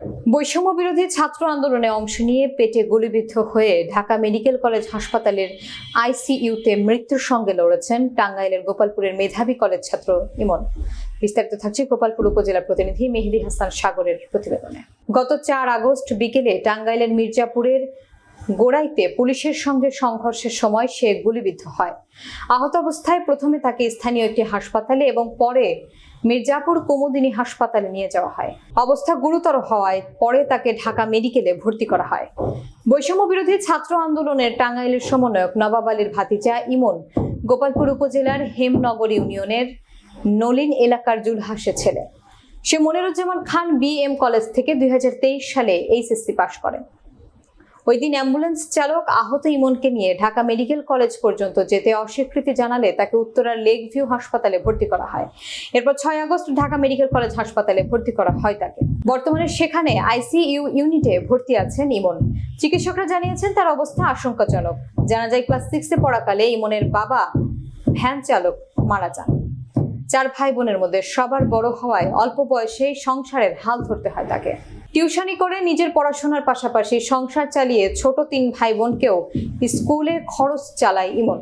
বৈষম্য বিরোধী ছাত্র আন্দোলনে অংশ নিয়ে পেটে গুলিবিদ্ধ হয়ে ঢাকা মেডিকেল কলেজ হাসপাতালের আইসিইউতে মৃত্যুর সঙ্গে লড়েছেন টাঙ্গাইলের গোপালপুরের মেধাবী কলেজ ছাত্র ইমন। বিস্তারিত থাকছে গোপালপুর উপজেলা প্রতিনিধি মেহেদি হাসান সাগরের প্রতিবেদনে। গত চার আগস্ট বিকেলে টাঙ্গাইলের মির্জাপুরের গোড়াইতে পুলিশের সঙ্গে সংঘর্ষের সময় সে গুলিবিদ্ধ হয়। আহত অবস্থায় প্রথমে তাকে স্থানীয় একটি হাসপাতালে এবং পরে মির্জাপুর কুমুদিনী হাসপাতালে নিয়ে যাওয়া হয়। অবস্থা গুরুতর হওয়ায় পরে তাকে ঢাকা মেডিকেলে ভর্তি করা হয়। বৈষম্য বিরোধী ছাত্র আন্দোলনের টাঙ্গাইলের সমন্বয়ক নবাব আলীর ভাতিজা ইমন গোপালপুর উপজেলার হেমনগর ইউনিয়নের নলিন এলাকার জুলহাসের ছেলে। সে Moniruzzaman Khan B M college থেকে দুই হাজার তেইশ সালে এইচএসসি পাশ করেন। ওই দিন অ্যাম্বুলেন্স চালক আহত ইমনকে নিয়ে ঢাকা মেডিকেল কলেজ পর্যন্ত যেতে অস্বীকৃতি জানালে তাকে উত্তরার লেক ভিউ হাসপাতালে ভর্তি করা হয়। এরপর ছয় আগস্ট ঢাকা মেডিকেল কলেজ হাসপাতালে ভর্তি করা হয় তাকে। বর্তমানে সেখানে আইসিইউ ইউনিটে ভর্তি আছেন ইমন। চিকিৎসকরা জানিয়েছেন তার অবস্থা আশঙ্কাজনক। জানা যায়, ক্লাস সিক্সে পড়াকালে ইমনের বাবা ভ্যান চালক মারা যান। চার ভাই বোনের মধ্যে সবার বড় হওয়ায় অল্প বয়সেই সংসারের হাল ধরতে হয় তাকে। টিউশনি করে নিজের পড়াশোনার পাশাপাশি সংসার চালিয়ে ছোট তিন ভাই বোনকেও স্কুলের খরচ চালায় ইমন।